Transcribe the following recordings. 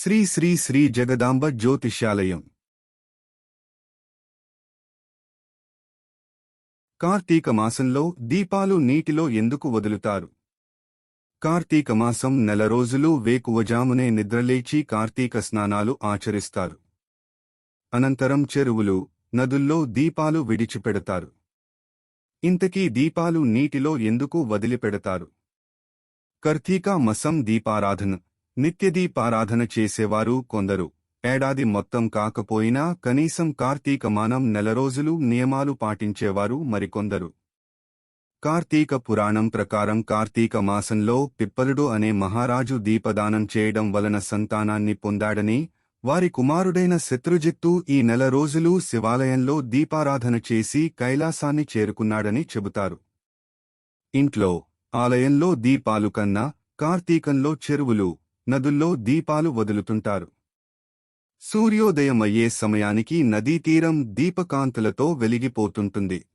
శ్రీ శ్రీ శ్రీ జగదాంబ జ్యోతిష్యాలయం. కార్తీక మాసంలో దీపాలు నీటిలో ఎందుకు వదులుతారు? కార్తీక మాసం నెల రోజులు వేకువజామునే నిద్రలేచి కార్తీక స్నానాలు ఆచరిస్తారు. అనంతరం చెరువులు నదుల్లో దీపాలు విడిచిపెడతారు. ఇంతకీ దీపాలు నీటిలో ఎందుకు వదిలిపెడతారు? కర్తీకా మసం దీపారాధన. నిత్యదీపారాధన చేసేవారు కొందరు. ఏడాది మొత్తం కాకపోయినా కనీసం కార్తీక మానం నెల రోజులు నియమాలు పాటించేవారు మరికొందరు. కార్తీక పురాణం ప్రకారం కార్తీక మాసంలో పిప్పలుడు అనే మహారాజు దీపదానం చేయడం వలన సంతానాన్ని పొందాడని వారి కుమారుడైన శత్రుజిత్తు ఈ నెల రోజులు శివాలయంలో దీపారాధన చేసి కైలాసాన్ని చేరుకున్నాడని చెబుతారు. ఇంట్లో ఆలయంలో దీపాలు కన్నా కార్తీకంలో చెరువులు నదుల్లో దీపాలు వదులుతుంటారు. సూర్యోదయమయ్యే సమయానికి నదీతీరం దీపకాంతులతో వెలిగిపోతుంటుంది.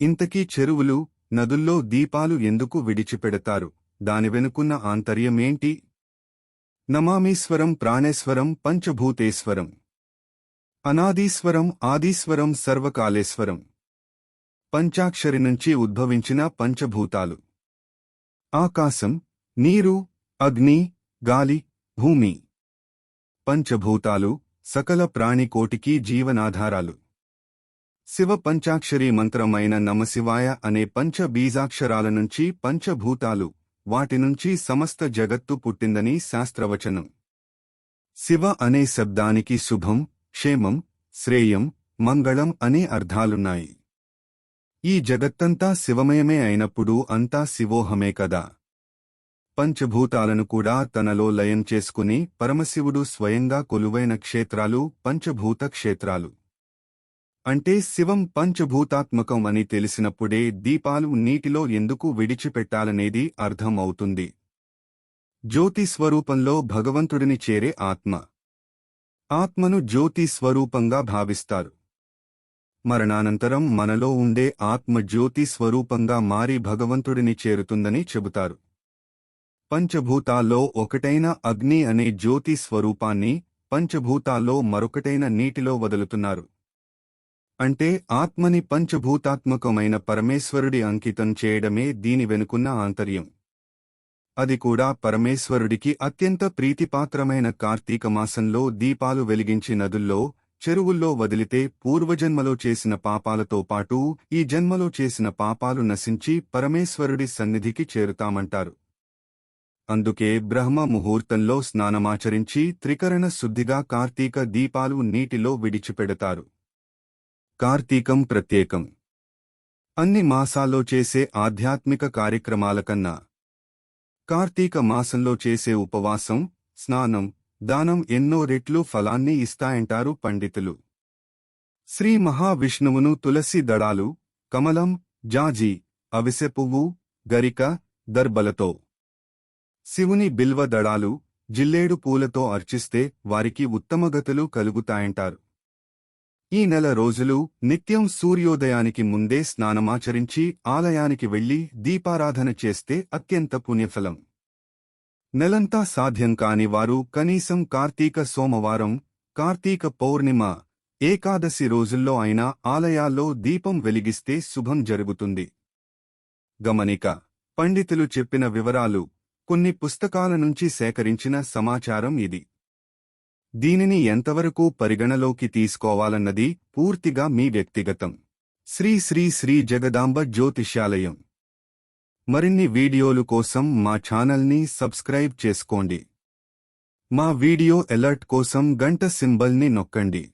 ఇంతకీ చెరువులు నదుల్లో దీపాలు ఎందుకు విడిచిపెడతారు? దాని వెనుకున్న ఆంతర్యమేంటి? నమామీశ్వరం ప్రాణేశ్వరం పంచభూతేశ్వరం. అనాదీశ్వరం ఆదీశ్వరం సర్వకాలేశ్వరం. పంచాక్షరి నుంచి ఉద్భవించిన పంచభూతాలు. ఆకాశం నీరు అగ్ని గాలి భూమి పంచభూతాలు సకల ప్రాణికోటికి జీవనాధారాలు. శివ పంచాక్షరీ మంత్రమైన నమశివాయ అనే పంచ బీజాక్షరాల నుంచి పంచభూతాలు వాటి నుంచి సమస్త జగత్తు పుట్టిందని శాస్త్రవచనం. శివ అనే శబ్దానికి శుభం క్షేమం శ్రేయం మంగళం అనే అర్థాలున్నాయి. ఈ జగత్తంతా శివమయమే అయినప్పుడు అంతా శివోహమే కదా. పంచభూతాలను కూడా తనలో లయం చేసుకుని పరమశివుడు స్వయంగా కొలువైన క్షేత్రాలు పంచభూత క్షేత్రాలు అంటే శివం పంచభూతాత్మకం అని తెలిసినప్పుడే దీపాలు నీటిలో ఎందుకు విడిచిపెట్టాలనేది అర్థం అవుతుంది జ్యోతి స్వరూపంలో భగవంతుడిని చేరే ఆత్మ. ఆత్మను జ్యోతి స్వరూపంగా భావిస్తారు. మరణానంతరం మనలో ఉండే ఆత్మ జ్యోతి స్వరూపంగా మారి భగవంతుడిని చేరుతుందని చెబుతారు. పంచభూతాల్లో ఒకటైన అగ్ని అనే జ్యోతి స్వరూపాన్ని పంచభూతాల్లో మరొకటైన నీటిలో వదులుతున్నారు. అంటే ఆత్మని పంచభూతాత్మకమైన పరమేశ్వరుడి అంకితం చేయడమే దీని వెనుకున్న ఆంతర్యం. అది కూడా పరమేశ్వరుడికి అత్యంత ప్రీతిపాత్రమైన కార్తీక మాసంలో దీపాలు వెలిగించి నదుల్లో చెరువుల్లో వదిలితే పూర్వజన్మలో చేసిన పాపాలతో పాటు ఈ జన్మలో చేసిన పాపాలు నశించి పరమేశ్వరుడి సన్నిధికి చేరుతామంటారు. అందుకే బ్రహ్మ ముహూర్తంలో స్నానమాచరించి త్రికరణ శుద్ధిగా కార్తీక దీపాలు నీటిలో విడిచిపెడతారు. కార్తీకం ప్రత్యేకం. అన్ని మాసాల్లో చేసే ఆధ్యాత్మిక కార్యక్రమాల కన్నా కార్తీక మాసంలో చేసే ఉపవాసం స్నానం దానం ఎన్నో రెట్లు ఫలాన్ని ఇస్తాయంటారు పండితులు. శ్రీ మహావిష్ణువును తులసి దళాలు కమలం జాజీ అవిసె పువ్వు గరిక దర్బలతో శివుని బిల్వ దళాలు జిల్లేడు పూలతో అర్చిస్తే వారికి ఉత్తమగతులు కలుగుతాయంటారు. ఈ నెల రోజులు నిత్యం సూర్యోదయానికి ముందే స్నానమాచరించి ఆలయానికి వెళ్ళి దీపారాధన చేస్తే అత్యంత పుణ్యఫలం. నెలంతా సాధ్యం కాని వారు కనీసం కార్తీక సోమవారం కార్తీక పౌర్ణిమ ఏకాదశి రోజుల్లో అయినా ఆలయాల్లో దీపం వెలిగిస్తే శుభం జరుగుతుంది. గమనిక పండితులు చెప్పిన వివరాలు కొన్ని పుస్తకాల నుంచి సేకరించిన సమాచారం ఇది. దీనిని ఎంతవరకు పరిగణలోకి తీసుకోవాలన్నది పూర్తిగా మీ వ్యక్తిగతం. శ్రీ శ్రీ శ్రీ జగదాంబ జ్యోతిష్యాలయం. మరిన్ని వీడియోలు కోసం మా ఛానల్ని సబ్స్క్రైబ్ చేసుకోండి. మా వీడియో అలర్ట్ కోసం గంట సింబల్ని నొక్కండి.